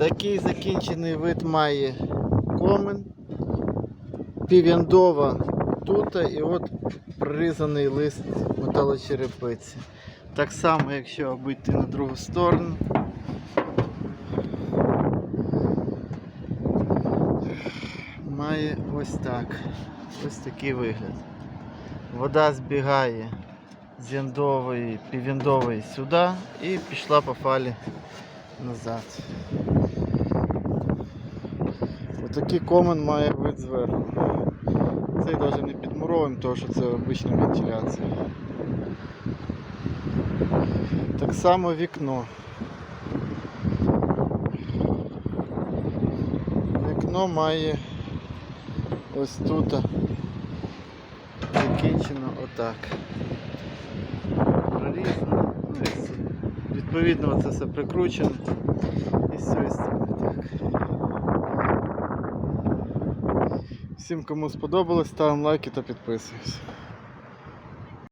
Такий закінчений вид має комен, пів'яндова тут і от прорізаний лист металочерепиці. Так само, якщо обійти на другу сторону. Має ось так. Ось такий вигляд. Вода збігає з яндової, півяндової сюди і пішла по фалі назад. Отакий комен має вид зверху. Цей навіть не підмуровуємо, тому що це обична вентиляція. Так само вікно. Вікно має ось тут закінчено отак. Прорізано. Ну. Відповідно, це все прикручено. І з цієї сторони так. Всім, кому сподобалось, ставимо лайки та підписуємося.